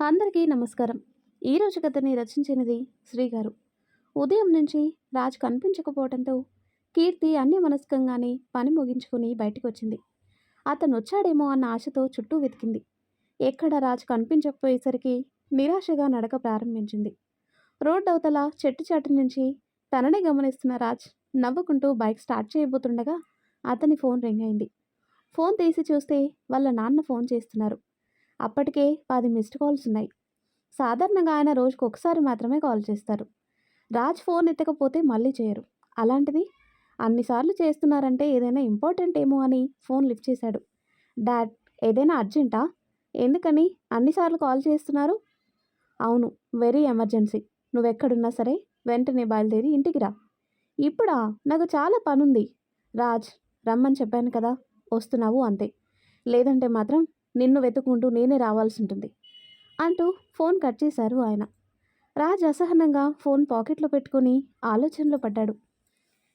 అందరికీ నమస్కారం. ఈరోజు కథని రచించినది శ్రీగారు. ఉదయం నుంచి రాజ్ కనిపించకపోవడంతో కీర్తి అన్యమనస్కంగానే పని ముగించుకుని బయటకు వచ్చింది అతను వచ్చాడేమో అన్న ఆశతో చుట్టూ వెతికింది. ఎక్కడ రాజ్ కనిపించకపోయేసరికి నిరాశగా నడక ప్రారంభించింది. రోడ్డు అవతల చెట్టు చాటు నుంచి తననే గమనిస్తున్న రాజ్ నవ్వుకుంటూ బైక్ స్టార్ట్ చేయబోతుండగా అతని ఫోన్ రింగ్ అయింది. ఫోన్ తీసి చూస్తే వాళ్ళ నాన్న ఫోన్ చేస్తున్నారు. అప్పటికే పది మిస్డ్ కాల్స్ ఉన్నాయి. సాధారణంగా ఆయన రోజుకు ఒకసారి మాత్రమే కాల్ చేస్తారు. రాజ్ ఫోన్ ఎత్తకపోతే మళ్ళీ చేయరు. అలాంటిది అన్నిసార్లు చేస్తున్నారంటే ఏదైనా ఇంపార్టెంట్ ఏమో అని ఫోన్ లిఫ్ట్ చేశాడు. డాడ్ ఏదైనా అర్జెంటా ఎందుకని అన్నిసార్లు కాల్ చేస్తున్నారు? అవును వెరీ ఎమర్జెన్సీ నువ్వెక్కడున్నా సరే వెంటనే బయలుదేరి ఇంటికి రా. ఇప్పుడా? నాకు చాలా పనుంది. రాజ్ రమ్మని చెప్పాను కదా? వస్తున్నావు అంతే. లేదంటే మాత్రం నిన్ను వెతుకుంటూ నేనే రావాల్సి ఉంటుంది అంటూ ఫోన్ కట్ చేశారు ఆయన. రాజ్ అసహనంగా ఫోన్ పాకెట్లో పెట్టుకుని ఆలోచనలో పడ్డాడు.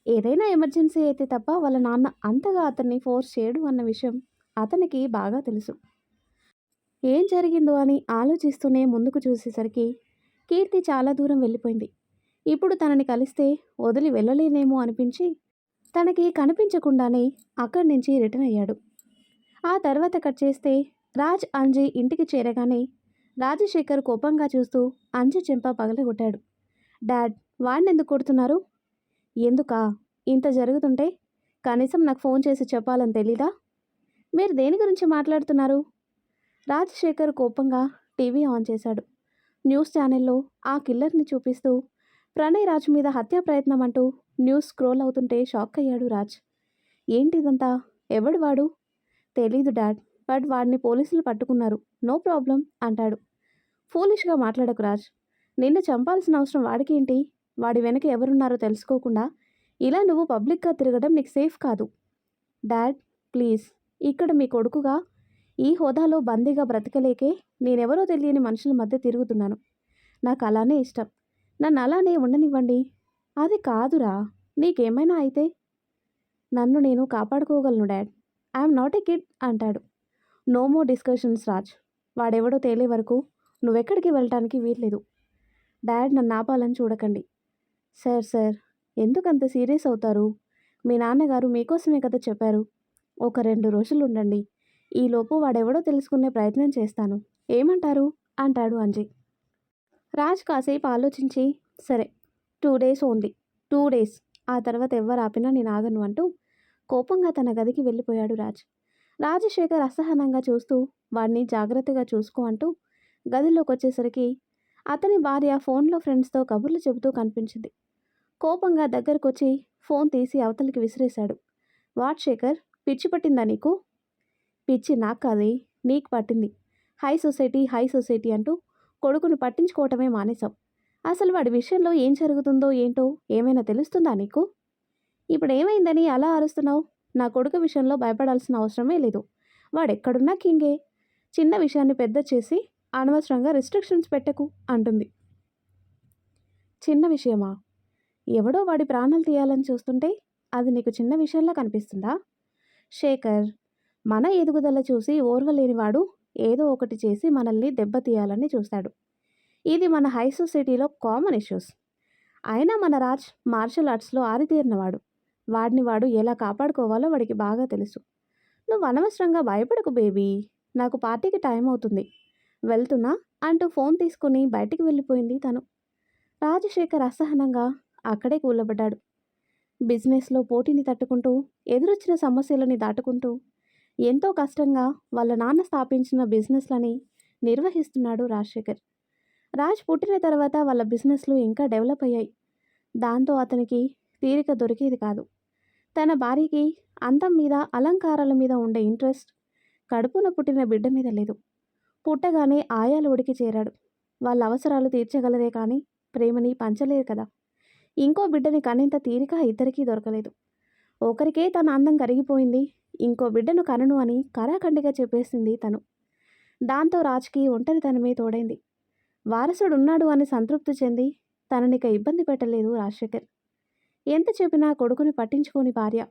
ఏదైనా ఎమర్జెన్సీ అయితే తప్ప వాళ్ళ నాన్న అంతగా అతన్ని ఫోర్స్ చేయడు అన్న విషయం అతనికి బాగా తెలుసు. ఏం జరిగిందో అని ఆలోచిస్తూనే ముందుకు చూసేసరికి కీర్తి చాలా దూరం వెళ్ళిపోయింది. ఇప్పుడు తనని కలిస్తే వదిలి వెళ్ళలేనేమో అనిపించి తనకి కనిపించకుండానే అక్కడి నుంచి రిటర్న్ అయ్యాడు. ఆ తర్వాత కట్ చేస్తే రాజ్ అంజీ ఇంటికి చేరగానే రాజశేఖర్ కోపంగా చూస్తూ అంజి చెంప పగలగొట్టాడు. డాడ్ వాడినెందుకు కొడుతున్నారు? ఎందుకా? ఇంత జరుగుతుంటే కనీసం నాకు ఫోన్ చేసి చెప్పాలని తెలీదా? మీరు దేని గురించి మాట్లాడుతున్నారు? రాజశేఖర్ కోపంగా టీవీ ఆన్ చేశాడు. న్యూస్ ఛానల్లో ఆ కిల్లర్ని చూపిస్తూ ప్రణయ్ రాజ్ మీద హత్యా ప్రయత్నం అంటూ న్యూస్ స్క్రోల్ అవుతుంటే షాక్ అయ్యాడు రాజ్. ఏంటిదంతా? ఎవడు వాడు? తెలీదు డాడ్. బట్ వాడిని పోలీసులు పట్టుకున్నారు. నో ప్రాబ్లం అంటాడు. ఫూలిష్గా మాట్లాడకు రాజ్. నిన్ను చంపాల్సిన అవసరం వాడికేంటి? వాడి వెనక ఎవరున్నారో తెలుసుకోకుండా ఇలా నువ్వు పబ్లిక్గా తిరగడం నీకు సేఫ్ కాదు. Dad please. ఇక్కడ మీ కొడుకుగా ఈ హోదాలో బందీగా బ్రతకలేకే నేనెవరో తెలియని మనుషుల మధ్య తిరుగుతున్నాను. నాకు అలానే ఇష్టం. నన్ను అలానే ఉండనివ్వండి. అది కాదురా. నీకేమైనా అయితే నన్ను నేను కాపాడుకోగలను dad. I'm not a kid అంటాడు. No more discussions Raj. వాడెవడో తేలే వరకు నువ్వెక్కడికి వెళ్ళటానికి వీల్లేదు. డాడ్ నన్ను ఆపాలని చూడకండి. సార్ సార్ ఎందుకంత సీరియస్ అవుతారు? మీ నాన్నగారు మీకోసమే కదా చెప్పారు. ఒక రెండు రోజులు ఉండండి. ఈలోపు వాడెవడో తెలుసుకునే ప్రయత్నం చేస్తాను. ఏమంటారు? అంటాడు అంజయ్. రాజ్ కాసేపు ఆలోచించి సరే two days only two days ఆ తర్వాత ఎవరు ఆపినా నేను ఆగను అంటూ కోపంగా తన గదికి వెళ్ళిపోయాడు రాజ్. రాజశేఖర్ అసహనంగా చూస్తూ వాడిని జాగ్రత్తగా చూసుకో అంటూ గదిలోకి వచ్చేసరికి అతని భార్య ఫోన్లో ఫ్రెండ్స్తో కబుర్లు చెబుతూ కనిపించింది. కోపంగా దగ్గరకొచ్చి ఫోన్ తీసి అవతలికి విసిరేశాడు. వాట్శేఖర్ పిచ్చి పట్టిందా నీకు? పిచ్చి నాకు కాదే నీకు పట్టింది. హై సొసైటీ హై సొసైటీ అంటూ కొడుకును పట్టించుకోవటమే మానేశాం. అసలు వాడి విషయంలో ఏం జరుగుతుందో ఏంటో ఏమైనా తెలుస్తుందా నీకు? ఇప్పుడు ఏమైందని అలా అరుస్తున్నావు? నా కొడుకు విషయంలో భయపడాల్సిన అవసరమే లేదు. వాడెక్కడున్నా కింగే. చిన్న విషయాన్ని పెద్ద చేసి అనవసరంగా రిస్ట్రిక్షన్స్ పెట్టకు అంటుంది. చిన్న విషయమా? ఎవడో వాడి ప్రాణాలు తీయాలని చూస్తుంటే అది నీకు చిన్న విషయంలా కనిపిస్తుందా? శేఖర్ మన ఎదుగుదల చూసి ఓర్వలేనివాడు ఏదో ఒకటి చేసి మనల్ని దెబ్బతీయాలని చూస్తాడు. ఇది మన హై సొసైటీలో కామన్ ఇష్యూస్. అయినా మన రాజ్ మార్షల్ ఆర్ట్స్లో ఆరితేరినవాడు వాడిని వాడు ఎలా కాపాడుకోవాలో వాడికి బాగా తెలుసు. నువ్వు అనవసరంగా భయపడకు బేబీ. నాకు పార్టీకి టైం అవుతుంది. వెళ్తున్నా అంటూ ఫోన్ తీసుకుని బయటికి వెళ్ళిపోయింది తను. రాజశేఖర్ అసహనంగా అక్కడే కూలబడ్డాడు. బిజినెస్లో పోటీని తట్టుకుంటూ ఎదురొచ్చిన సమస్యలని దాటుకుంటూ ఎంతో కష్టంగా వాళ్ళ నాన్న స్థాపించిన బిజినెస్లని నిర్వహిస్తున్నాడు రాజశేఖర్. రాజ్ పుట్టిన తర్వాత వాళ్ళ బిజినెస్లు ఇంకా డెవలప్ అయ్యాయి. దాంతో అతనికి తీరిక దొరికేది కాదు. తన భార్యకి అందం మీద అలంకారాల మీద ఉండే ఇంట్రెస్ట్ కడుపున పుట్టిన బిడ్డ మీద లేదు. పుట్టగానే ఆయాలు ఉడికి చేరాడు. వాళ్ళ అవసరాలు తీర్చగలరే కానీ ప్రేమని పంచలేరు కదా. ఇంకో బిడ్డని కనేంత తీరిక ఇద్దరికీ దొరకలేదు. ఒకరికే తన అందం కరిగిపోయింది ఇంకో బిడ్డను కనను అని కరాఖండిగా చెప్పేసింది తను. దాంతో రాజ్కి ఒంటరితనమే తోడైంది. వారసుడు ఉన్నాడు అని సంతృప్తి చెంది తననిక ఇబ్బంది పెట్టలేదు రాజశేఖర్. ఎంత చెప్పినా కొడుకుని పట్టించుకోని భార్య.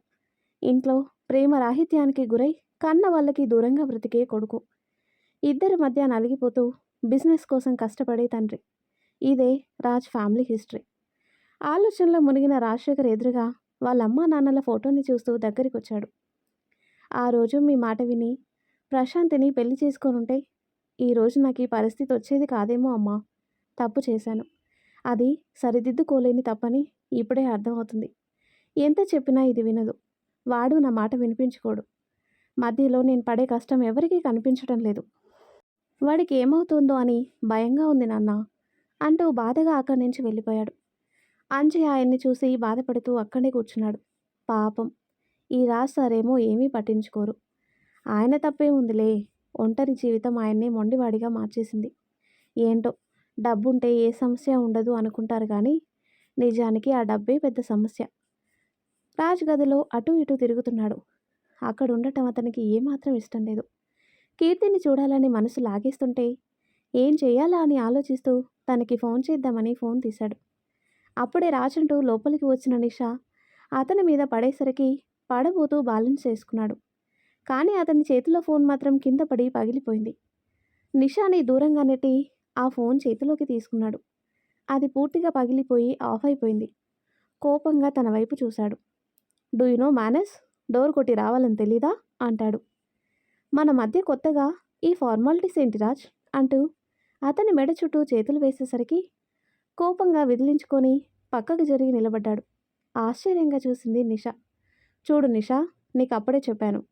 ఇంట్లో ప్రేమ రాహిత్యానికి గురై కన్న వాళ్ళకి దూరంగా బ్రతికే కొడుకు. ఇద్దరి మధ్య నలిగిపోతూ బిజినెస్ కోసం కష్టపడే తండ్రి. ఇదే రాజ్ ఫ్యామిలీ హిస్టరీ. ఆలోచనలో మునిగిన రాజశేఖర్ ఎదురుగా వాళ్ళ అమ్మా నాన్నల ఫోటోని చూస్తూ దగ్గరికి వచ్చాడు ఆ రోజు మీ మాట విని ప్రశాంతిని పెళ్ళి చేసుకొని ఉంటే ఈరోజు నాకు ఈ పరిస్థితి వచ్చేది కాదేమో అమ్మా. తప్పు చేశాను. అది సరిదిద్దుకోలేని తప్పని ఇప్పుడే అర్థమవుతుంది. ఎంత చెప్పినా ఇది వినదు. వాడు నా మాట వినిపించుకోడు. మధ్యలో నేను పడే కష్టం ఎవరికీ కనిపించడం లేదు. వాడికి ఏమవుతుందో అని భయంగా ఉంది నాన్న అంటూ బాధగా అక్కడి నుంచి వెళ్ళిపోయాడు. అంజయ్ ఆయన్ని చూసి బాధపడుతూ అక్కడే కూర్చున్నాడు. పాపం. ఈ రాజ్ సారేమో ఏమీ పట్టించుకోరు. ఆయన తప్పే ఉందిలే. ఒంటరి జీవితం ఆయన్ని మొండివాడిగా మార్చేసింది. ఏంటో? డబ్బుంటే ఏ సమస్య ఉండదు అనుకుంటారు కానీ నిజానికి ఆ డబ్బే పెద్ద సమస్య. రాజ్ గదిలో అటు ఇటు తిరుగుతున్నాడు. అక్కడ ఉండటం అతనికి ఏమాత్రం ఇష్టం లేదు. కీర్తిని చూడాలని మనసు లాగేస్తుంటే ఏం చేయాలా అని ఆలోచిస్తూ తనకి ఫోన్ చేద్దామని ఫోన్ తీశాడు. అప్పుడే రాజంటూ లోపలికి వచ్చిన నిషా అతని మీద పడేసరికి పడబోతూ బ్యాలెన్స్ చేసుకున్నాడు. కానీ అతని చేతిలో ఫోన్ మాత్రం కింద పడి పగిలిపోయింది. నిషాని దూరంగా నెట్టి ఆ ఫోన్ చేతిలోకి తీసుకున్నాడు. అది పూర్తిగా పగిలిపోయి ఆఫ్ అయిపోయింది. కోపంగా తన వైపు చూశాడు. Do you know manners? Door కొట్టి రావాలని తెలీదా? అంటాడు. మన మధ్య కొత్తగా ఈ ఫార్మాలిటీస్ ఏంటి రాజ్? అంటూ అతని మెడ చుట్టూ చేతులు వేసేసరికి కోపంగా విదిలించుకొని పక్కకు జరిగి నిలబడ్డాడు. ఆశ్చర్యంగా చూసింది నిష. చూడు నిషా నీకు అప్పుడే చెప్పాను.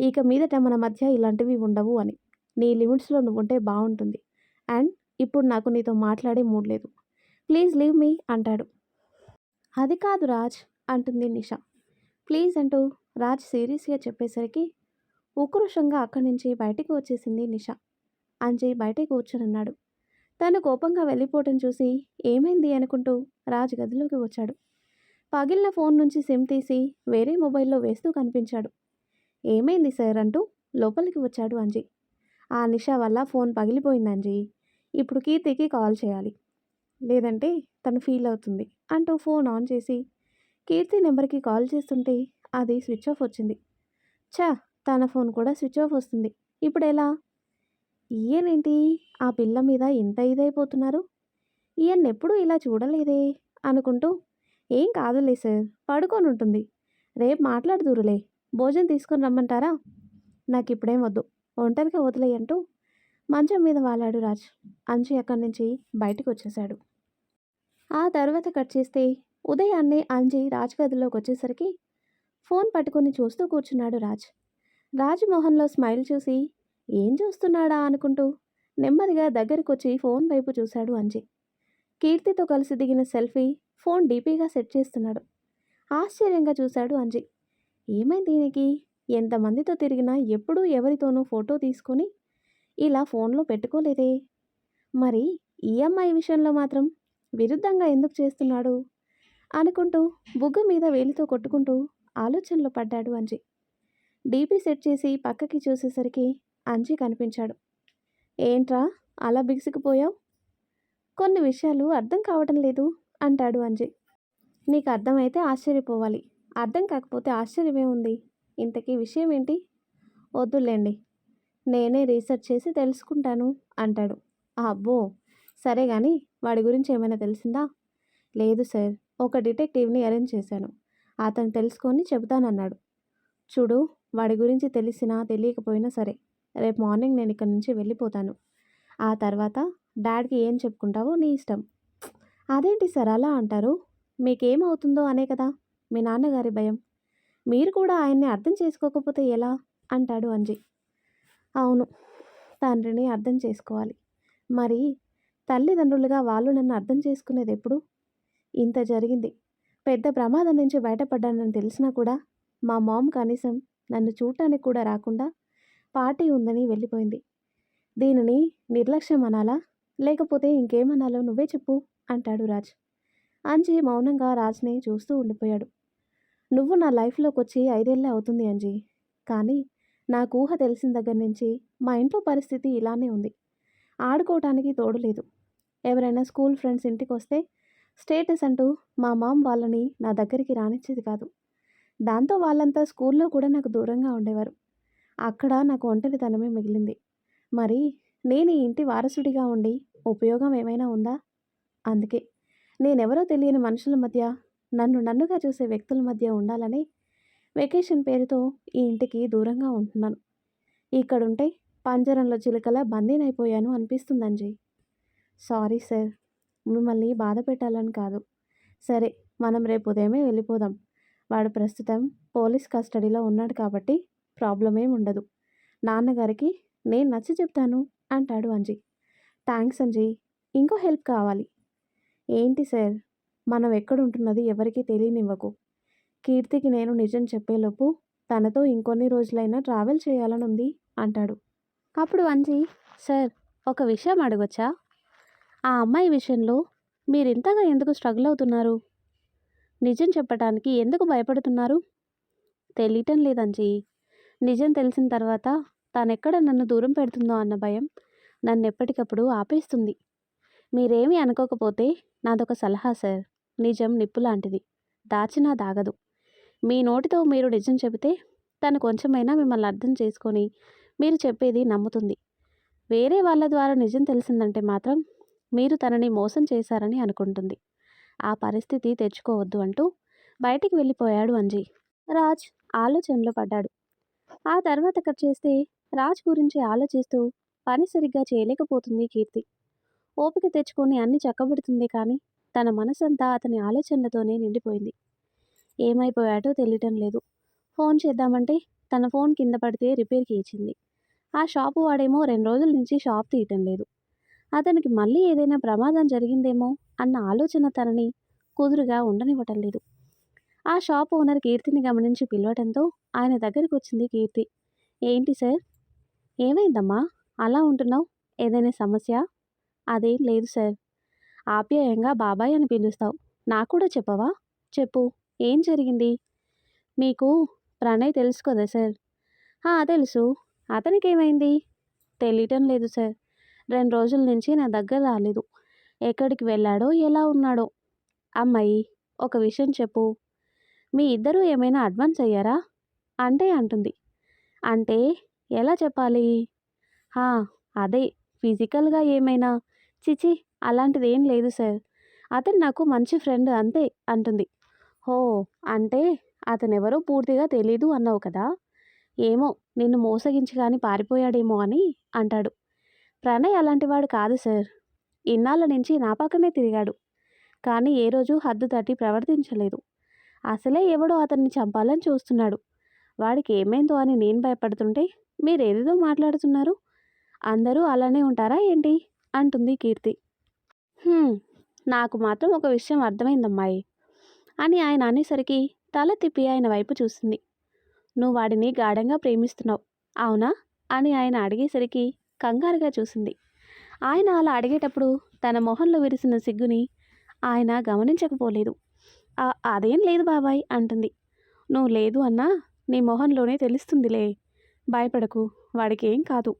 ఇక మీదట మన మధ్య ఇలాంటివి ఉండవు అని. నీ లిమిట్స్లో నువ్వుంటే బాగుంటుంది అండ్ ఇప్పుడు నాకు నీతో మాట్లాడే మూడ్ లేదు. ప్లీజ్ లీవ్ మీ అంటాడు. అది కాదు రాజ్ అంటుంది నిషా. ప్లీజ్ అంటూ రాజ్ సీరియస్గా చెప్పేసరికి ఉక్రోషంగా అక్కడి నుంచి బయటికి వచ్చేసింది నిషా. అంజయ్ బయటకు కూర్చొనన్నాడు తను కోపంగా వెళ్ళిపోవటం చూసి ఏమైంది అనుకుంటూ రాజ్ గదిలోకి వచ్చాడు. పగిలిన ఫోన్ నుంచి సిమ్ తీసి వేరే మొబైల్లో వేస్తూ కనిపించాడు. ఏమైంది సార్ అంటూ లోపలికి వచ్చాడు అంజయ్. ఆ నిషా వల్ల ఫోన్ పగిలిపోయింది అంజయ్. ఇప్పుడు కీర్తికి కాల్ చేయాలి. లేదంటే తను ఫీల్ అవుతుంది అంటూ ఫోన్ ఆన్ చేసి కీర్తి నెంబర్కి కాల్ చేస్తుంటే అది స్విచ్ ఆఫ్ వచ్చింది. చా తన ఫోన్ కూడా స్విచ్ ఆఫ్ వస్తుంది. ఇప్పుడు ఎలా? ఈయనేంటి? ఆ పిల్ల మీద ఇంత ఇదైపోతున్నారు? ఈయన్నెప్పుడు ఇలా చూడలేదే? అనుకుంటూ ఏం కాదులే సార్ పడుకొని ఉంటుంది రేపు మాట్లాడుదురులే భోజనం తీసుకొని రమ్మంటారా? నాకు ఇప్పుడేం వద్దు ఒంటరిగా వదిలేయంటూ మంచం మీద వాలాడు రాజ్. అంచి అక్కడి నుంచి బయటకు వచ్చేశాడు ఆ తర్వాత కట్ చేస్తే ఉదయాన్నే అంజి రాజ్ గదిలోకి వచ్చేసరికి ఫోన్ పట్టుకొని చూస్తూ కూర్చున్నాడు రాజ్. రాజ్ స్మైల్ చూసి ఏం చూస్తున్నాడా? అనుకుంటూ నెమ్మదిగా దగ్గరికొచ్చి ఫోన్ వైపు చూశాడు అంజి. కీర్తితో కలిసి దిగిన సెల్ఫీ ఫోన్ డీపీగా సెట్ చేస్తున్నాడు. ఆశ్చర్యంగా చూశాడు అంజయ్ ఏమైంది దీనికి ఎంతమందితో తిరిగినా ఎప్పుడూ ఎవరితోనూ ఫోటో తీసుకొని ఇలా ఫోన్లో పెట్టుకోలేదే? మరి ఈ అమ్మాయి విషయంలో మాత్రం విరుద్ధంగా ఎందుకు చేస్తున్నాడు? అనుకుంటూ బుగ్గ మీద వేలితో కొట్టుకుంటూ ఆలోచనలో పడ్డాడు అంజి. డీపీ సెట్ చేసి పక్కకి చూసేసరికి అంజి కనిపించాడు. ఏంట్రా అలా బిగుసుకుపోయావు? కొన్ని విషయాలు అర్థం కావటం లేదు అంటాడు అంజి. నీకు అర్థమైతే ఆశ్చర్యపోవాలి. అర్థం కాకపోతే ఆశ్చర్యమే ఉంది. ఇంతకీ విషయం ఏంటి వద్దులేండి. నేనే రీసెర్చ్ చేసి తెలుసుకుంటాను అంటాడు. అబ్బో సరే కానీ వాడి గురించి ఏమైనా తెలిసిందా? లేదు సార్. ఒక డిటెక్టివ్ని అరేంజ్ చేశాను. అతను తెలుసుకొని చెబుతానన్నాడు. చూడు వాడి గురించి తెలిసినా తెలియకపోయినా సరే రేపు మార్నింగ్ నేను ఇక్కడి నుంచి వెళ్ళిపోతాను. ఆ తర్వాత డాడ్కి ఏం చెప్పుకుంటావో నీ ఇష్టం. అదేంటి సార్ అలా అంటారు? మీకేమవుతుందో అనే కదా మీ నాన్నగారి భయం. మీరు కూడా ఆయన్ని అర్థం చేసుకోకపోతే ఎలా? అంటాడు అంజయ్ అవును తండ్రిని అర్థం చేసుకోవాలి. మరి తల్లిదండ్రులుగా వాళ్ళు నన్ను అర్థం చేసుకునేది ఎప్పుడు? ఇంత జరిగింది. పెద్ద ప్రమాదం నుంచి బయటపడ్డానని తెలిసినా కూడా మా మామ్ కనీసం నన్ను చూడటానికి కూడా రాకుండా పార్టీ ఉందని వెళ్ళిపోయింది. దీనిని నిర్లక్ష్యం అనాలా? లేకపోతే ఇంకేమనాలో నువ్వే చెప్పు అంటాడు రాజ్. అంజీ మౌనంగా రాజ్ని చూస్తూ ఉండిపోయాడు. నువ్వు నా లైఫ్లోకి వచ్చి ఐదేళ్ళే అవుతుంది అంజీ. కానీ నాకు ఊహ తెలిసిన దగ్గర నుంచి మా ఇంట్లో పరిస్థితి ఇలానే ఉంది. ఆడుకోవటానికి తోడు లేదు. ఎవరైనా స్కూల్ ఫ్రెండ్స్ ఇంటికి వస్తే స్టేటస్ అంటూ మా మామ్ వాళ్ళని నా దగ్గరికి రానిచ్చేది కాదు. దాంతో వాళ్ళంతా స్కూల్లో కూడా నాకు దూరంగా ఉండేవారు. అక్కడ నాకు ఒంటరితనమే మిగిలింది. మరి నేను ఈ ఇంటి వారసుడిగా ఉండి ఉపయోగం ఏమైనా ఉందా? అందుకే. నేనెవరో తెలియని మనుషుల మధ్య నన్ను నన్నుగా చూసే వ్యక్తుల మధ్య ఉండాలని వెకేషన్ పేరుతో ఈ ఇంటికి దూరంగా ఉంటున్నాను. ఇక్కడుంటే పంజరంలో చిలుకలా బందీనైపోయాను అనిపిస్తుంది అంజయ్ సారీ సార్. మిమ్మల్ని బాధ పెట్టాలని కాదు. సరే మనం రేపు ఉదయమే వెళ్ళిపోదాం. వాడు ప్రస్తుతం పోలీస్ కస్టడీలో ఉన్నాడు కాబట్టి ప్రాబ్లం ఏం ఉండదు. నాన్నగారికి నేను నచ్చి చెప్తాను అంటాడు అంజీ. థ్యాంక్స్ అంజీ. ఇంకో హెల్ప్ కావాలి. ఏంటి సార్? మనం ఎక్కడుంటున్నది ఎవరికీ తెలియనివ్వకు. కీర్తికి నేను నిజం చెప్పేలోపు తనతో ఇంకొన్ని రోజులైనా ట్రావెల్ చేయాలని ఉంది అంటాడు. అప్పుడు అంజీ సార్ ఒక విషయం అడగొచ్చా? ఆ అమ్మాయి విషయంలో మీరు ఇంతగా ఎందుకు స్ట్రగుల్ అవుతున్నారు? నిజం చెప్పటానికి ఎందుకు భయపడుతున్నారు? తెలియటం లేదంజీ నిజం తెలిసిన తర్వాత తానెక్కడ నన్ను దూరం పెడుతుందో అన్న భయం నన్ను ఎప్పటికప్పుడు ఆపేస్తుంది. మీరేమీ అనుకోకపోతే నాదొక సలహా సార్. నిజం నిప్పు లాంటిది. దాచినా దాగదు. మీ నోటితో మీరు నిజం చెబితే తను కొంచెమైనా మిమ్మల్ని అర్థం చేసుకొని మీరు చెప్పేది నమ్ముతుంది. వేరే వాళ్ళ ద్వారా నిజం తెలిసిందంటే మాత్రం మీరు తనని మోసం చేశారని అనుకుంటుంది. ఆ పరిస్థితి తెచ్చుకోవద్దు అంటూ బయటికి వెళ్ళిపోయాడు అంజీ. రాజ్ ఆలోచనలో పడ్డాడు. ఆ తర్వాత కట్ చేస్తే రాజ్ గురించి ఆలోచిస్తూ పని సరిగ్గా చేయలేకపోతుంది కీర్తి. ఓపిక తెచ్చుకొని అన్ని చక్కబెడుతుంది కానీ తన మనసంతా అతని ఆలోచనలతోనే నిండిపోయింది. ఏమైపోయాడో తెలియటం లేదు. ఫోన్ చేద్దామంటే తన ఫోన్ కింద పడితే రిపేర్కి ఇచ్చింది. ఆ షాపు వాడేమో రెండు రోజుల నుంచి షాప్ తీయటం లేదు. అతనికి మళ్ళీ ఏదైనా ప్రమాదం జరిగిందేమో అన్న ఆలోచన తనని కుదురుగా ఉండనివ్వటం లేదు. ఆ షాప్ ఓనర్ కీర్తిని గమనించి పిలవటంతో ఆయన దగ్గరికి వచ్చింది కీర్తి. ఏంటి సార్? ఏమైందమ్మా? అలా ఉంటున్నావు? ఏదైనా సమస్య? అదేం లేదు సార్. ఆప్యాయంగా బాబాయ్ అని పిలుస్తావు. నాకు కూడా చెప్పవా? చెప్పు. ఏం జరిగింది? మీకు ప్రణయ్ తెలుసు కదా సార్. తెలుసు. అతనికి ఏమైంది? తెలియటం లేదు సార్. రెండు రోజుల నుంచి నా దగ్గర రాలేదు. ఎక్కడికి వెళ్ళాడో ఎలా ఉన్నాడో? అమ్మాయి ఒక విషయం చెప్పు. మీ ఇద్దరూ ఏమైనా అడ్వాన్స్ అయ్యారా? అంటే అంటుంది. అంటే ఎలా చెప్పాలి? అదే ఫిజికల్గా ఏమైనా? చిచి అలాంటిది ఏం లేదు సార్. అతను నాకు మంచి ఫ్రెండ్ అంతే అంటుంది. హో అంటే అతనెవరో పూర్తిగా తెలీదు అన్నావు కదా? ఏమో నిన్ను మోసగించి కానీ పారిపోయాడేమో అని అంటాడు. ప్రణయ్ అలాంటివాడు కాదు సార్. ఇన్నాళ్ళ నుంచి నా పక్కనే తిరిగాడు. కానీ ఏ రోజు హద్దు తట్టి ప్రవర్తించలేదు. అసలే ఎవడో అతన్ని చంపాలని చూస్తున్నాడు. వాడికి ఏమైందో అని నేను భయపడుతుంటే మీరేదేదో మాట్లాడుతున్నారు? అందరూ అలానే ఉంటారా ఏంటి? అంటుంది కీర్తి. నాకు మాత్రం ఒక విషయం అర్థమైందమ్మాయి అని ఆయన అనేసరికి తల తిప్పి ఆయన వైపు చూసింది. నువ్వు వాడిని గాఢంగా ప్రేమిస్తున్నావు అవునా? అని ఆయన అడిగేసరికి కంగారుగా చూసింది. ఆయన అలా అడిగేటప్పుడు తన మొహంలో విరిసిన సిగ్గుని ఆయన గమనించకపోలేదు. "ఆ, అదేం లేదు బాబాయ్ అంటుంది. నువ్వు లేదు అన్నా నీ మొహంలోనే తెలుస్తుందిలే. భయపడకు వాడికి ఏం కాదు.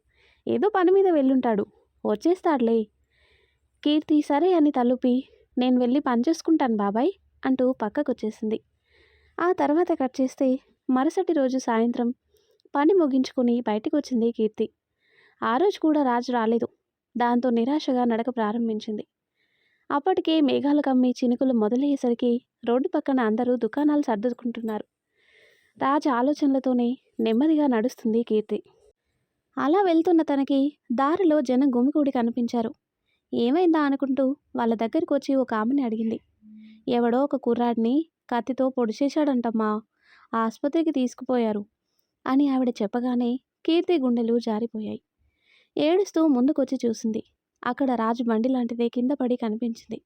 ఏదో పని మీద వెళ్ళుంటాడు. వచ్చేస్తాడులే. కీర్తి సరే అని తలుపి నేను వెళ్ళి పని చేసుకుంటాను బాబాయ్ అంటూ పక్కకొచ్చేసింది. ఆ తర్వాత కట్ చేస్తే మరుసటి రోజు సాయంత్రం పని ముగించుకుని బయటకు వచ్చింది కీర్తి. ఆ రోజు కూడా రాజు రాలేదు. దాంతో నిరాశగా నడక ప్రారంభించింది. అప్పటికే మేఘాలు కమ్మి చినుకులు మొదలయ్యేసరికి రోడ్డు పక్కన అందరూ దుకాణాలు సర్దుకుంటున్నారు. రాజు ఆలోచనలతోనే నెమ్మదిగా నడుస్తుంది కీర్తి. అలా వెళ్తున్న తనకి దారిలో జనం గుమికూడి కనిపించారు. ఏమైందా అనుకుంటూ వాళ్ళ దగ్గరికి వచ్చి ఒక ఆమెని అడిగింది. ఎవడో ఒక కుర్రాడిని కత్తితో పొడిచేశాడంటమ్మా ఆసుపత్రికి తీసుకుపోయారు అని ఆవిడ చెప్పగానే కీర్తి గుండెలు జారిపోయాయి. ఏడుస్తూ ముందుకొచ్చి చూసింది. అక్కడ రాజు బండి లాంటిదే కింద పడి కనిపించింది.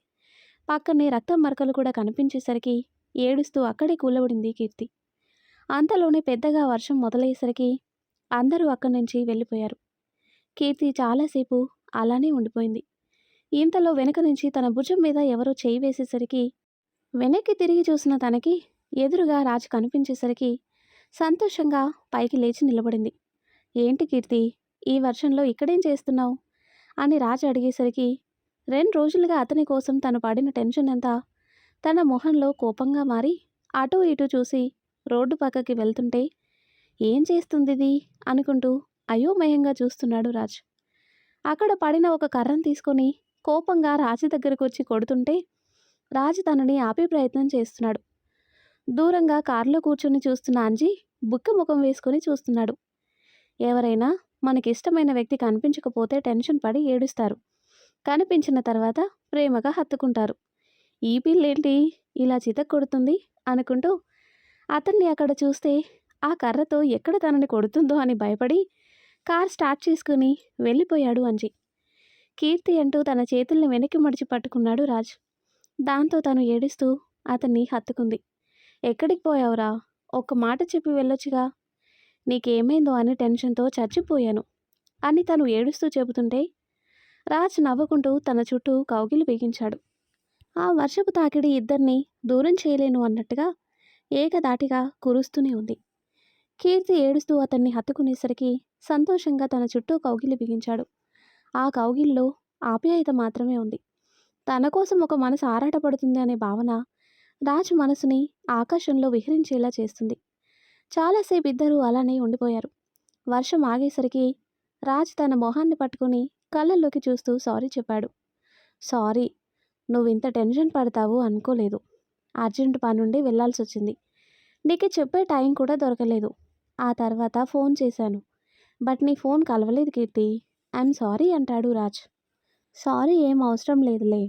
పక్కనే రక్తం మరకలు కూడా కనిపించేసరికి ఏడుస్తూ అక్కడే కూలబడింది కీర్తి. అంతలోనే పెద్దగా వర్షం మొదలయ్యేసరికి అందరూ అక్కడి నుంచి వెళ్ళిపోయారు. కీర్తి చాలాసేపు అలానే ఉండిపోయింది. ఇంతలో వెనక నుంచి తన భుజం మీద ఎవరో చేయి వేసేసరికి వెనక్కి తిరిగి చూసిన తనకి ఎదురుగా రాజు కనిపించేసరికి సంతోషంగా పైకి లేచి నిలబడింది. ఏంటి కీర్తి? ఈ వర్షంలో ఇక్కడేం చేస్తున్నావు? అని రాజు అడిగేసరికి రెండు రోజులుగా అతని కోసం తను పడిన టెన్షన్ అంతా తన మొహంలో కోపంగా మారి అటూ ఇటూ చూసి రోడ్డు పక్కకి వెళ్తుంటే ఏం చేస్తుందిది? అనుకుంటూ అయోమయంగా చూస్తున్నాడు రాజ్. అక్కడ పడిన ఒక కర్రను తీసుకొని కోపంగా రాజు దగ్గరకు వచ్చి కొడుతుంటే రాజు తనని ఆపే ప్రయత్నం చేస్తున్నాడు. దూరంగా కారులో కూర్చొని చూస్తున్న అంజీ బుక్క ముఖం వేసుకొని చూస్తున్నాడు. ఎవరైనా మనకిష్టమైన వ్యక్తి కనిపించకపోతే టెన్షన్ పడి ఏడుస్తారు. కనిపించిన తర్వాత ప్రేమగా హత్తుకుంటారు. ఈ పిల్లేంటి? ఇలా చితక్ కొడుతుంది అనుకుంటూ అతన్ని అక్కడ చూస్తే ఆ కర్రతో ఎక్కడ తనని కొడుతుందో అని భయపడి కార్ స్టార్ట్ చేసుకుని వెళ్ళిపోయాడు అంజి. కీర్తి అంటూ తన చేతుల్ని వెనక్కి మడిచి పట్టుకున్నాడు రాజ్. దాంతో తను ఏడుస్తూ అతన్ని హత్తుకుంది. ఎక్కడికి పోయావురా? ఒక్క మాట చెప్పి వెళ్ళొచ్చుగా. నీకేమైందో అని టెన్షన్తో చచ్చిపోయాను అని తను ఏడుస్తూ చెబుతుంటే రాజ్ నవ్వుకుంటూ తన చుట్టూ కౌగిలి బిగించాడు. ఆ వర్షపు తాకిడి ఇద్దరిని దూరం చేయలేను అన్నట్టుగా ఏకదాటిగా కురుస్తూనే ఉంది. కీర్తి ఏడుస్తూ అతన్ని హత్తుకునేసరికి సంతోషంగా తన చుట్టూ కౌగిలి బిగించాడు. ఆ కౌగిల్లో ఆప్యాయత మాత్రమే ఉంది. తన కోసం ఒక మనసు ఆరాటపడుతుంది అనే భావన రాజు మనసుని ఆకాశంలో విహరించేలా చేస్తుంది. చాలాసేపు ఇద్దరూ అలానే ఉండిపోయారు. వర్షం ఆగేసరికి రాజ్ తన మొహాన్ని పట్టుకుని కళ్ళల్లోకి చూస్తూ సారీ చెప్పాడు. సారీ నువ్వు ఇంత టెన్షన్ పడతావు అనుకోలేదు. అర్జెంట్ పనుండి వెళ్ళాల్సి వచ్చింది నీకు చెప్పే టైం కూడా దొరకలేదు. ఆ తర్వాత ఫోన్ చేశాను. బట్ నీ ఫోన్ కలవలేదు కీర్తి. ఐఎమ్ సారీ అంటాడు రాజ్. సారీ ఏం అవసరం లేదులే.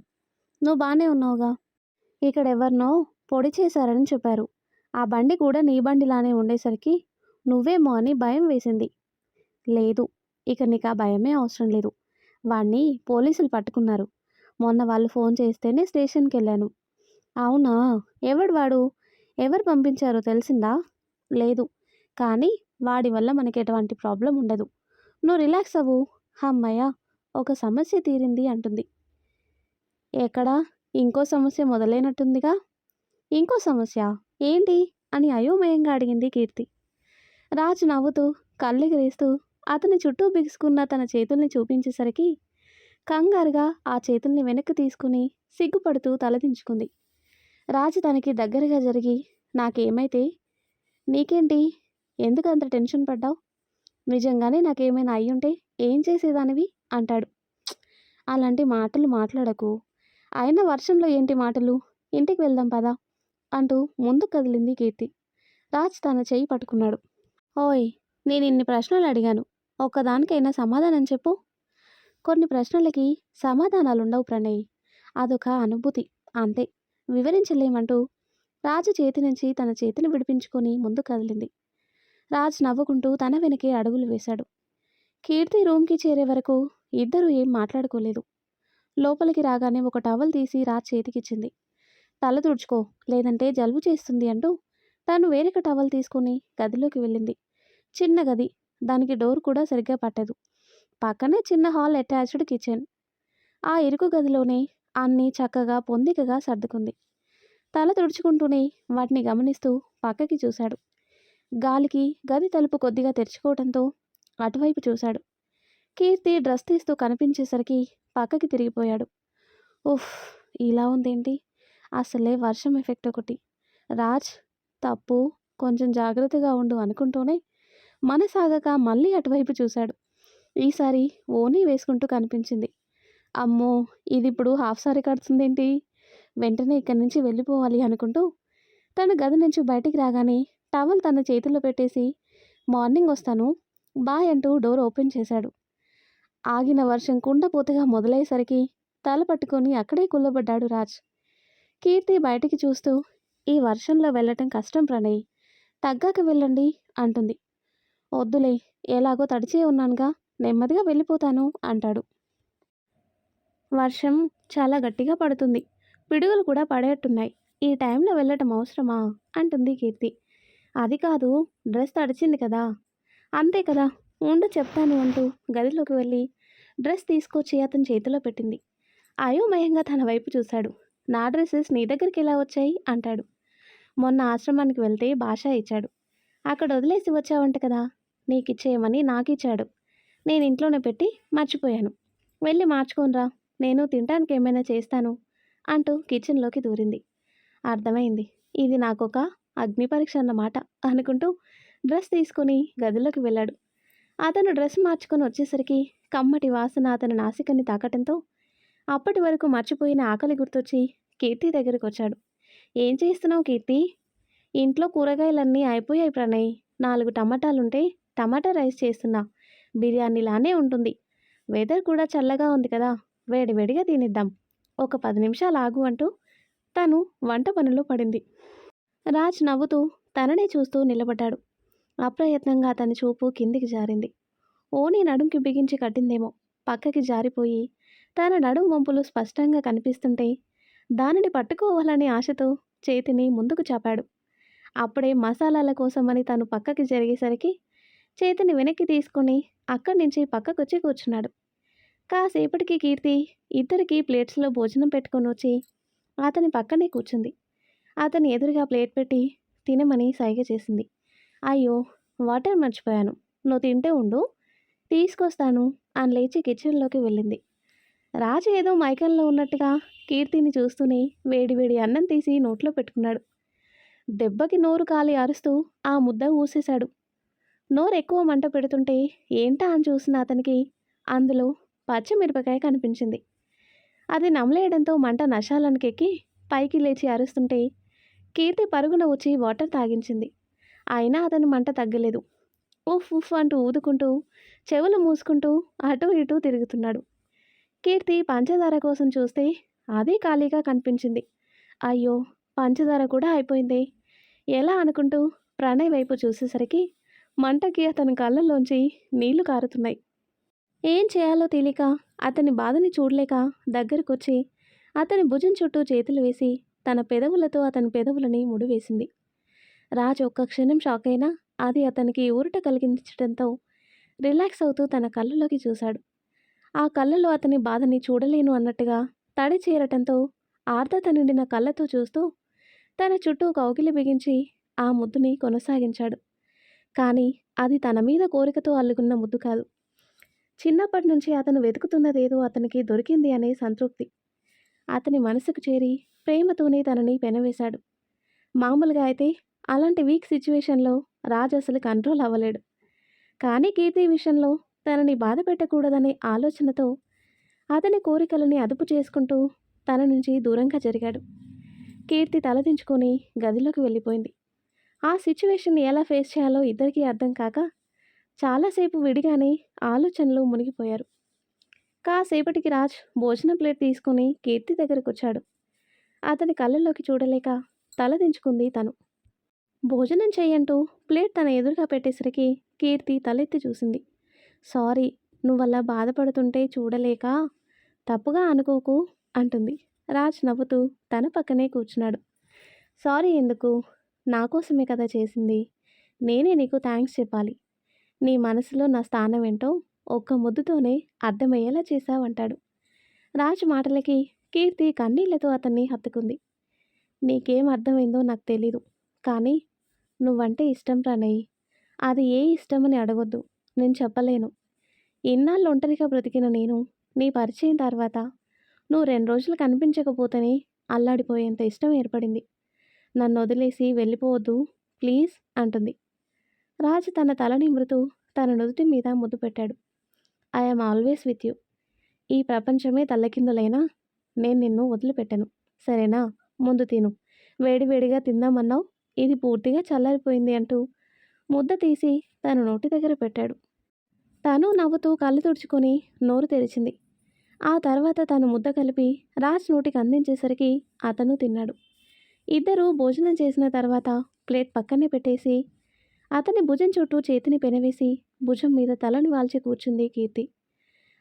నువ్వు బాగానే ఉన్నావుగా. ఇక్కడ ఎవరినో పొడి చేశారని చెప్పారు. ఆ బండి కూడా నీ బండిలానే ఉండేసరికి నువ్వేమో అని భయం వేసింది. లేదు ఇక నీకు ఆ భయమే అవసరం లేదు. వాణ్ణి పోలీసులు పట్టుకున్నారు. మొన్న వాళ్ళు ఫోన్ చేస్తేనే స్టేషన్కి వెళ్ళాను అవునా? ఎవడు వాడు? ఎవరు పంపించారో తెలిసిందా? లేదు. కానీ వాడి వల్ల మనకి ఎటువంటి ప్రాబ్లం ఉండదు. నువ్వు రిలాక్స్ అవ్వు. అమ్మయ్య ఒక సమస్య తీరింది అంటుంది. ఎక్కడా? ఇంకో సమస్య మొదలైనట్టుందిగా? ఇంకో సమస్య? ఏంటి? అని అయోమయంగా అడిగింది కీర్తి. రాజు నవ్వుతూ కళ్ళెగరేస్తూ అతని చుట్టూ బిగుసుకున్న తన చేతుల్ని చూపించేసరికి కంగారుగా ఆ చేతుల్ని వెనక్కి తీసుకుని సిగ్గుపడుతూ తలదించుకుంది రాజు తనకి దగ్గరగా జరిగి నాకేమైతే? నీకేంటి? ఎందుకు అంత టెన్షన్ పడ్డావు? నిజంగానే నాకేమైనా అయ్యుంటే ఏం చేసేదానివి? అంటాడు. అలాంటి మాటలు మాట్లాడకు. అయినా వర్షంలో ఏంటి మాటలు? ఇంటికి వెళ్దాం పదా? అంటూ ముందు కదిలింది కీర్తి. రాజ్ తన చెయ్యి పట్టుకున్నాడు. ఓయ్ నేను ఇన్ని ప్రశ్నలు అడిగాను. ఒక్కదానికైనా సమాధానం చెప్పు. కొన్ని ప్రశ్నలకి సమాధానాలుండవు ప్రణయ్. అదొక అనుభూతి. అంతే. వివరించలేమంటూ రాజు చేతి నుంచి తన చేతిని విడిపించుకొని ముందు కదిలింది. రాజ్ నవ్వుకుంటూ తన వెనకే అడుగులు వేశాడు. కీర్తి రూమ్కి చేరే వరకు ఇద్దరూ ఏం మాట్లాడుకోలేదు. లోపలికి రాగానే ఒక టవల్ తీసి రాజ్ చేతికిచ్చింది. తల తుడుచుకో లేదంటే జలుబు చేస్తుంది అంటూ తాను వేరొక టవల్ తీసుకుని గదిలోకి వెళ్ళింది. చిన్న గది దానికి డోర్ కూడా సరిగ్గా పట్టదు. పక్కనే చిన్న హాల్ అటాచ్డ్ కిచెన్. ఆ ఇరుకు గదిలోనే అన్నీ చక్కగా పొందికగా సర్దుకుంది. తల తుడుచుకుంటూనే వాటిని గమనిస్తూ పక్కకి చూశాడు. గాలికి గది తలుపు కొద్దిగా తెరుచుకోవడంతో అటువైపు చూశాడు. కీర్తి డ్రెస్ తీస్తూ కనిపించేసరికి పక్కకి తిరిగిపోయాడు. ఉఫ్ ఇలా ఉందేంటి? అసలే వర్షం ఎఫెక్ట్ ఒకటి. రాజ్ తప్పు కొంచెం జాగ్రత్తగా ఉండు అనుకుంటూనే మనసాగక మళ్ళీ అటువైపు చూశాడు. ఈసారి ఓనీ వేసుకుంటూ కనిపించింది. అమ్మో ఇది ఇప్పుడు హాఫ్ సారీ కడుతుందేంటి? వెంటనే ఇక్కడి నుంచి వెళ్ళిపోవాలి అనుకుంటూ తను గది నుంచి బయటికి రాగానే టవల్ తన చేతిలో పెట్టేసి మార్నింగ్ వస్తాను బాయ్ అంటూ డోర్ ఓపెన్ చేశాడు. ఆగిన వర్షం కుండపోతగా మొదలయ్యేసరికి తల పట్టుకొని అక్కడే కుల్లబడ్డాడు రాజ్. కీర్తి బయటికి చూస్తూ ఈ వర్షంలో వెళ్ళటం కష్టం ప్రణయ్. తగ్గాక వెళ్ళండి అంటుంది. వద్దులే ఎలాగో తడిచే ఉన్నానుగా నెమ్మదిగా వెళ్ళిపోతాను అంటాడు. వర్షం చాలా గట్టిగా పడుతుంది. పిడుగులు కూడా పడేట్టున్నాయి. ఈ టైంలో వెళ్ళటం అవసరమా? అంటుంది కీర్తి. అది కాదు డ్రెస్ తడిచింది కదా. అంతే కదా ఉండు చెప్తాను అంటూ గదిలోకి వెళ్ళి డ్రెస్ తీసుకొచ్చి అతని చేతిలో పెట్టింది. అయోమయంగా తన వైపు చూశాడు. నా డ్రెస్సెస్ నీ దగ్గరికి ఎలా వచ్చాయి? అంటాడు. మొన్న ఆశ్రమానికి వెళ్తే భాష ఇచ్చాడు. అక్కడ వదిలేసి వచ్చావంట కదా? నీకు ఇచ్చేయమని నాకు ఇచ్చాడు నేను ఇంట్లోనే పెట్టి మర్చిపోయాను. వెళ్ళి మార్చుకోనరా నేను తినడానికి ఏమైనా చేస్తాను అంటూ కిచెన్లోకి దూరింది. అర్థమైంది. ఇది నాకొక అగ్ని పరీక్ష అన్నమాట అనుకుంటూ డ్రెస్ తీసుకొని గదిలోకి వెళ్ళాడు. అతను డ్రెస్ మార్చుకొని వచ్చేసరికి కమ్మటి వాసన అతని నాసికని తాకటంతో అప్పటి వరకు మర్చిపోయిన ఆకలి గుర్తొచ్చి కీర్తి దగ్గరికి వచ్చాడు ఏం చేస్తున్నావు కీర్తి? ఇంట్లో కూరగాయలన్నీ అయిపోయాయి ప్రణయ్. నాలుగు టమాటాలుంటే టమాటా రైస్ చేస్తున్నా. బిర్యానీలానే ఉంటుంది. వెదర్ కూడా చల్లగా ఉంది కదా వేడివేడిగా తినిద్దాం. ఒక పది నిమిషాలు ఆగు అంటూ తను వంట పనిలో పడింది. రాజ్ నవ్వుతూ తననే చూస్తూ నిలబడ్డాడు. అప్రయత్నంగా అతని చూపు కిందికి జారింది. ఓని నడుంకి బిగించి కట్టిందేమో. పక్కకి జారిపోయి తన నడుము వంపులు స్పష్టంగా కనిపిస్తుంటే దానిని పట్టుకోవాలనే ఆశతో చేతిని ముందుకు చాపాడు. అప్పుడే మసాలాల కోసమని తను పక్కకి జరిగేసరికి చేతిని వెనక్కి తీసుకొని అక్కడి నుంచి పక్కకొచ్చి కూర్చున్నాడు. కాసేపటికి కీర్తి ఇద్దరికి ప్లేట్స్లో భోజనం పెట్టుకొని వచ్చి అతని పక్కనే కూర్చుంది. అతని ఎదురుగా ప్లేట్ పెట్టి తినమని సైగ చేసింది. అయ్యో వాటర్ మర్చిపోయాను. నువ్వు తింటే ఉండు. తీసుకొస్తాను అని లేచి కిచెన్లోకి వెళ్ళింది. రాజు ఏదో మైకంలో ఉన్నట్టుగా కీర్తిని చూస్తూనే వేడివేడి అన్నం తీసి నోట్లో పెట్టుకున్నాడు. దెబ్బకి నోరు కాలి అరుస్తూ ఆ ముద్ద ఊసేశాడు. నోరు ఎక్కువ మంట పెడుతుంటే ఏంటా అని చూసిన అతనికి అందులో పచ్చిమిరపకాయ కనిపించింది. అది నమలేయడంతో మంట నశాలనికెక్కి పైకి లేచి అరుస్తుంటే కీర్తి పరుగున వచ్చి వాటర్ తాగించింది. అయినా అతని మంట తగ్గలేదు. ఉఫ్ ఉఫ్ అంటూ ఊదుకుంటూ చెవులు మూసుకుంటూ అటు ఇటు తిరుగుతున్నాడు. కీర్తి పంచదార కోసం చూస్తే అది ఖాళీగా కనిపించింది. అయ్యో పంచదార కూడా అయిపోయింది. ఎలా అనుకుంటూ ప్రణయ్ వైపు చూసేసరికి మంటకి అతని కళ్ళల్లోంచి నీళ్ళు కారుతున్నాయి. ఏం చేయాలో తెలియక అతని బాధని చూడలేక దగ్గరకొచ్చి అతని భుజం చుట్టూ చేతులు వేసి తన పెదవులతో అతని పెదవులని ముడివేసింది. రాజ్ ఒక్క క్షణం షాక్ అయినా అది అతనికి ఊరట కలిగించడంతో రిలాక్స్ అవుతూ తన కళ్ళలోకి చూశాడు. ఆ కళ్ళలో అతని బాధని చూడలేను అన్నట్టుగా తడి చేరటంతో ఆర్ద్రత నిండిన కళ్ళతో చూస్తూ తన చుట్టూ కౌగిలి బిగించి ఆ ముద్దుని కొనసాగించాడు. కానీ అది తన మీద కోరికతో అల్లుకున్న ముద్దు కాదు. చిన్నప్పటి నుంచి అతను వెతుకుతున్నదేదో అతనికి దొరికింది అనే సంతృప్తి. అతని మనసుకు చేరి ప్రేమతోనే తనని పెనవేశాడు. మామూలుగా అయితే అలాంటి వీక్ సిచ్యువేషన్లో రాజు అసలు కంట్రోల్ అవ్వలేడు. కానీ కీర్తి విషయంలో తనని బాధ పెట్టకూడదనే ఆలోచనతో అతని కోరికలని అదుపు చేసుకుంటూ తన నుంచి దూరంగా జరిగాడు. కీర్తి తలదించుకొని గదిలోకి వెళ్ళిపోయింది. ఆ సిచ్యువేషన్ ఎలా ఫేస్ చేయాలో ఇద్దరికీ అర్థం కాక చాలాసేపు విడిగానే ఆలోచనలో మునిగిపోయారు. కాసేపటికి రాజ్ భోజనం ప్లేట్ తీసుకుని కీర్తి దగ్గరకు వచ్చాడు. అతని కళ్ళల్లోకి చూడలేక తలదించుకుంది తను. భోజనం చేయంటూ ప్లేట్ తన ఎదురుగా పెట్టేసరికి కీర్తి తలెత్తి చూసింది. సారీ నువ్వలా బాధపడుతుంటే చూడలేక తప్పుగా అనుకోకు అంటుంది. రాజ్ నవ్వుతూ తన పక్కనే కూర్చున్నాడు. సారీ ఎందుకు? నా కోసమే కదా చేసింది. నేనే నీకు థ్యాంక్స్ చెప్పాలి. నీ మనసులో నా స్థానం ఏంటో ఒక్క ముద్దుతోనే అర్థమయ్యేలా చేశావంటాడు. రాజ్ మాటలకి కీర్తి కన్నీళ్ళతో అతన్ని హత్తుకుంది. నీకేం అర్థమైందో నాకు తెలీదు. కానీ నువ్వంటే ఇష్టం ప్రణయ్. అది ఏ ఇష్టమని అడగొద్దు. నేను చెప్పలేను. ఇన్నాళ్ళు ఒంటరిగా బ్రతికిన నేను నీ పరిచయం తర్వాత నువ్వు రెండు రోజులు కనిపించకపోతేనే అల్లాడిపోయేంత ఇష్టం ఏర్పడింది. నన్ను వదిలేసి వెళ్ళిపోవద్దు ప్లీజ్ అంటుంది. రాజు తన తల నిమృతూ తన నుదుటి మీద ముద్దు పెట్టాడు. ఐఎమ్ ఆల్వేస్ విత్ యూ ఈ ప్రపంచమే తల్లకిందులైనా నేను నిన్ను వదిలిపెట్టను. సరేనా? ముందు తిను. వేడివేడిగా తిందామన్నావు. ఇది పూర్తిగా చల్లారిపోయింది అంటూ ముద్ద తీసి తన నోటి దగ్గర పెట్టాడు. తను నవ్వుతూ కళ్ళు తుడుచుకొని నోరు తెరిచింది. ఆ తర్వాత తను ముద్ద కలిపి రాజ్ నోటికి అందించేసరికి అతను తిన్నాడు. ఇద్దరూ భోజనం చేసిన తర్వాత ప్లేట్ పక్కనే పెట్టేసి అతని భుజం చుట్టూ చేతిని పెనవేసి భుజం మీద తలని వాల్చి కూర్చుంది కీర్తి.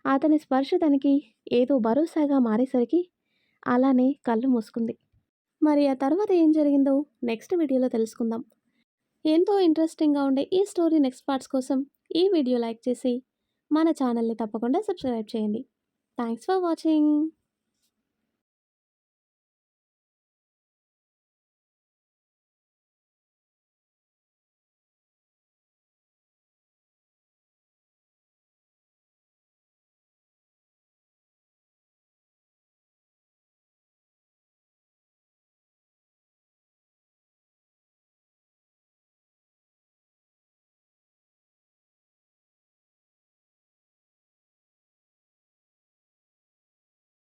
అతని స్పర్శ తనకి ఏదో భరోసాగా మారేసరికి అలానే కళ్ళు మూసుకుంది. మరి ఆ తర్వాత ఏం జరిగిందో నెక్స్ట్ వీడియోలో తెలుసుకుందాం. ఎంతో ఇంట్రెస్టింగ్గా ఉండే ఈ స్టోరీ నెక్స్ట్ పార్ట్స్ కోసం ఈ వీడియో లైక్ చేసి మన ఛానల్ని తప్పకుండా సబ్స్క్రైబ్ చేయండి. Thanks for watching